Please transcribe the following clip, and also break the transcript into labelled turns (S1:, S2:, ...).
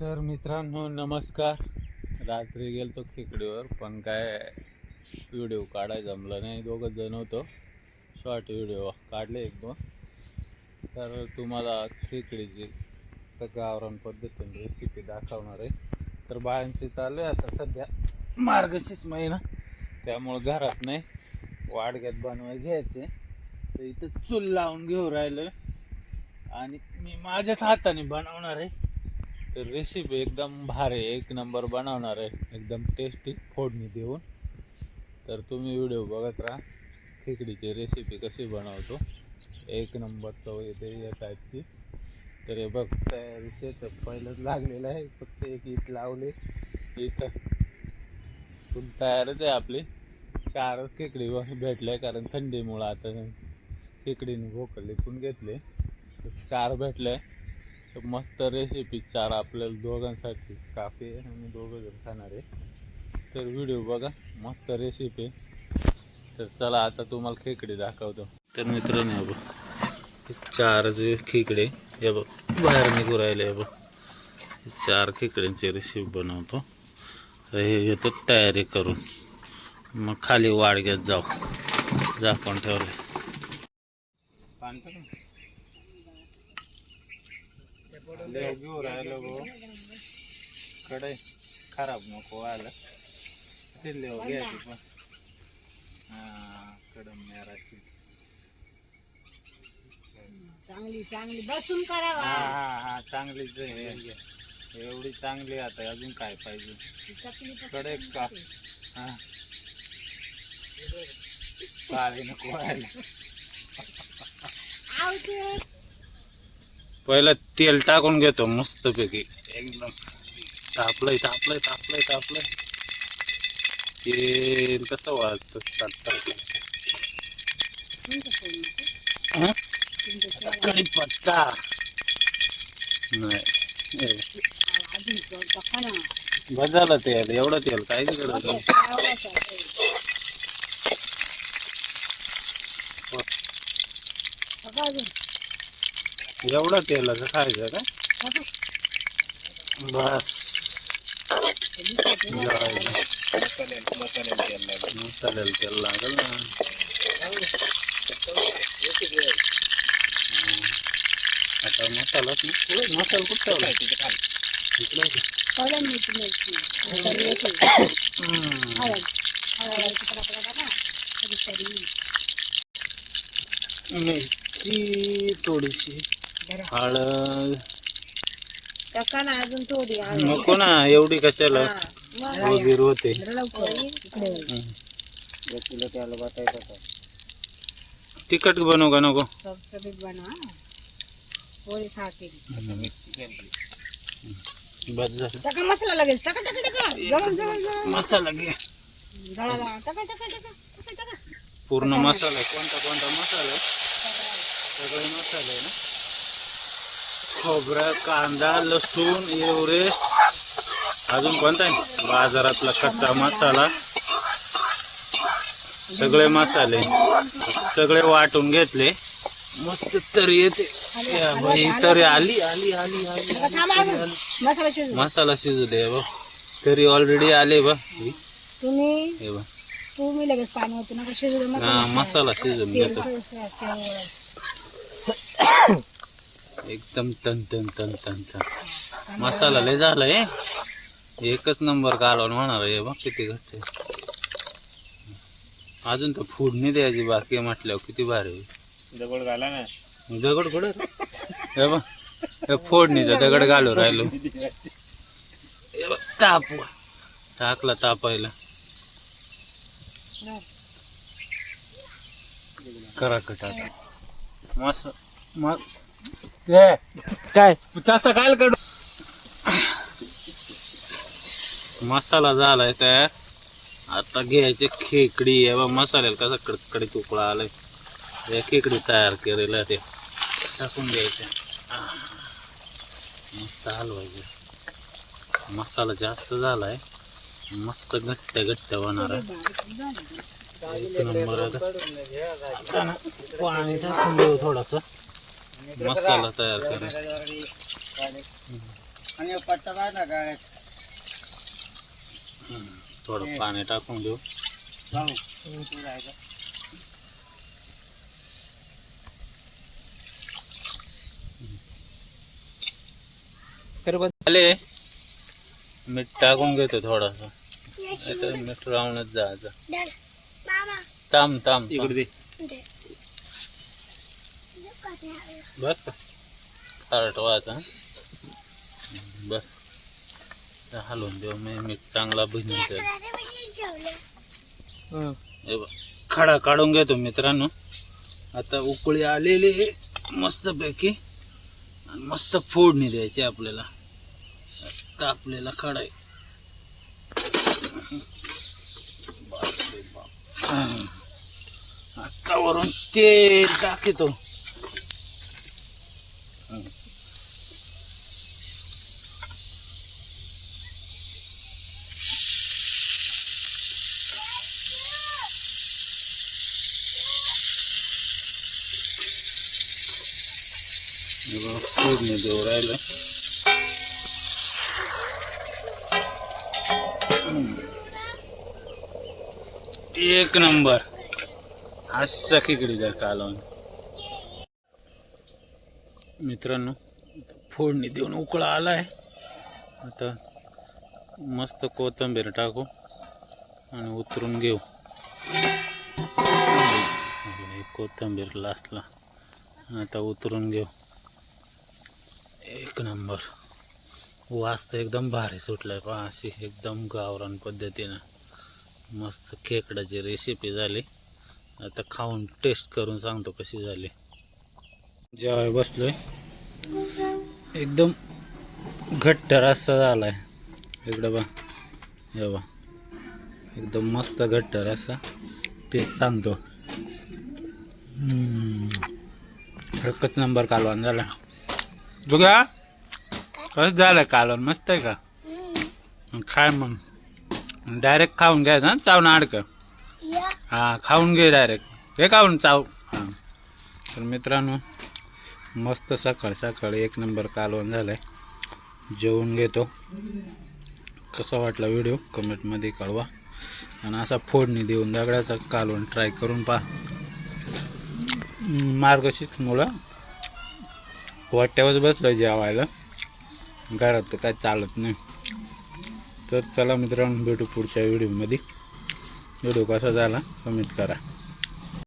S1: तर मित्रांनो नमस्कार. रात्री गेलतो खेकडीवर पण काय व्हिडिओ काढायला जमलं नाही. दोघं जण होतो. शॉर्ट व्हिडिओ काढले एक दोन. तर तुम्हाला खेकडीची तर गावरान पद्धतीने रेसिपी दाखवणार आहे. तर बायांची चालू आहे. आता सध्या मार्गशीच महिना. त्यामुळं घरात नाही. वाडग्यात बनवाय घ्यायचे. तर इथं चूल लावून घेऊ राहिलं आणि मी माझ्याच हाताने बनवणार आहे. तर रेसिपी एकदम भारी एक नंबर बनवणार आहे. एकदम टेस्टी फोडणी देऊन. तर तुम्ही व्हिडिओ बघत राहा. खेकडीची रेसिपी कशी बनवतो. एक नंबर चव येते या टाईपची तर हे बघ तयारी तर पहिलंच लागलेलं आहे. फक्त एक ईट लावले. इथं फुल तयारच आहे आपली. चारच खेकडी भेटले कारण थंडीमुळं आता खेकडीने भोकं लिपून घेतले. चार भेटले. आहे मस्त रेसिपी चार आपल्याला दोघांसाठी. काफी आहे आणि दोघं जण खाणार आहे. तर व्हिडिओ बघा मस्त रेसिपी तर चला आता तुम्हाला खेकडे दाखवतो. तर मित्रांनो हे बघ. हे चार जे खेकडे हे बघ बाहेर निघू राहिले हे बघ. चार खेकड्यांची रेसिपी बनवतो. हे घेतो तयारी करून. मग खाली वाडग्यात जाऊ. झाकून ठेवले लय घेऊ राहिलो गो. कडे खराब नको व्हायला. शिल्ले घ्यायची पण. हा कडम मेराची
S2: चांगली चांगली. बसून करावा.
S1: हा हा हा चांगलीच आहे. हे. एवढी चांगली आता अजून काय पाहिजे?
S2: चकली तर
S1: कडे का? हा. काळी नको व्हायला.
S2: आवते
S1: पहिला तेल टाकून घेतो मस्तपैकी. एकदम. तापलंय तापलंय तापलंय तापलंय. तेल कसं वाजतं कढीपत्ता नाही हे, बस झालं तेल एवढं तेल. काय तिकडं एवढं तेलाचं खायचं का? बस. जेवायचं. चालेल तेल लागेल ना. आता मसालाच नाही मसाला कुठं ठेवला? आहे
S2: मिरची
S1: थोडीशी. हळद
S2: टाका ना अजून थोडी हळद.
S1: नको ना एवढी कशाला?
S2: हा. मग
S1: वगैरे होते.
S2: लवकर इकडे.
S1: तिखट बनवू का नको?
S2: चमचमीत बनवा पोळी खाते
S1: बस झालं.
S2: टाका मसाला लगेच टाका टाका टाका. जवळ जवळ जवळ.
S1: मसाला घे.
S2: जळाला टाका टाका टाका टाका टाका.
S1: पूर्ण मसाला आहे. कोणता कोणता मसाला आहे? सगळे मसाले आहे ना? खोबरं कांदा लसूण एव्हरेस्ट अजून कोणता आहे? बाजारातला कच्चा मसाला. सगळे मसाले. सगळे वाटून घेतले. मस्त तरी येते. तरी आली आली आली आली.
S2: मसाला शिजू
S1: शिजले बघ. तरी ऑलरेडी आले बघ.
S2: तुम्ही?
S1: बघ.
S2: तुम्ही लगेच पाणी होते नका. शिजू
S1: हा मसाला शिजून घेतो. एकदम टन टन टन टन टन मसाला लय झालाय एकच नंबर कालवण होणार आहे बघ किती घट्ट. अजून तर फोडणी द्यायची बाकी म्हटल्यावर किती भारी.
S3: दगड घाला ना.
S1: दगड कुठं? हे बघ हे फोडणीचा दगड घालू राहिलो. हे बघ, ताप टाकला तापायला. करा टाका मस मग काय? तसं काय काढ मसाला झालाय तयार. आता घ्यायचे खेकडी. आहे बघ मसाल्याला कसा कडकडीत तुकडा आलाय. या खेकडी तयार केलेल्या ते. टाकून घ्यायचे. मस्त हलवायचे. मसाला जास्त झालाय. मस्त घट्ट घट्ट होणार आहे. एक नंबर आहे. का? आता ना पाणी टाकून देऊ थोडासा. मसाला तयार करायचा
S3: आणि पट्टा राहिला काय
S1: थोडं पाणी टाकून देऊ. झाले मीठ टाकून घेतो थोडासा. मीठ राहूनच जायचं. ताम ताम
S3: इकडे. दे.
S1: बस का? खारट व्हायचा बस. ते हलवून देऊ मी मीठ चांगला भिजून ते बघ, खडा काढून घेतो मित्रांनो. आता उकळी आलेली मस्तपैकी. आणि मस्त फोडणी द्यायची आपल्याला. तापलेला खडा आहे. आता वरून तेल टाकतो. फोडणी देऊ राहिलं एक नंबर. असं खिकडी जर कालवून मित्रांनो फोडणी देऊन उकळा आला आहे आता मस्त कोथिंबीर टाकू आणि उतरून घेऊ. कोथंबीर कोथिंबीर लास्टला आता उतरून घेऊ. एक नंबर. वास तर एकदम भारी सुटलाय पहा अशी एकदम गावरान पद्धतीनं मस्त खेकडाची रेसिपी झाली. आता खाऊन टेस्ट करून सांगतो कशी झाली. जेवाय बसलोय. एकदम घट्ट रस्सा झालाय. इकडं बा हे बा एकदम मस्त घट्ट रस्सा टेस्ट सांगतो. एकच नंबर कालवण झाला. बघा कसं झालं कालवण? मस्त आहे का? खाय मग. डायरेक्ट खाऊन घ्यायचं ना चावून अडकं हां खाऊन घे डायरेक्ट. हे खाऊन चाव. हां. तर मित्रांनो मस्त सकाळ सकाळी एक नंबर कालवण झालं आहे जेवून घेतो. कसा वाटला व्हिडिओ कमेंटमध्ये कळवा. आणि असा फोडणी देऊन दगडाचा कालवण ट्राय करून पहा. मार्गशीर्ष मुलं वाट्यावर बसलं जेवायला. घरात तर काय चालत नाही. तर चला मित्रांनो भेटू पुढच्या व्हिडिओमध्ये व्हिडिओ कसा झाला कमेंट करा.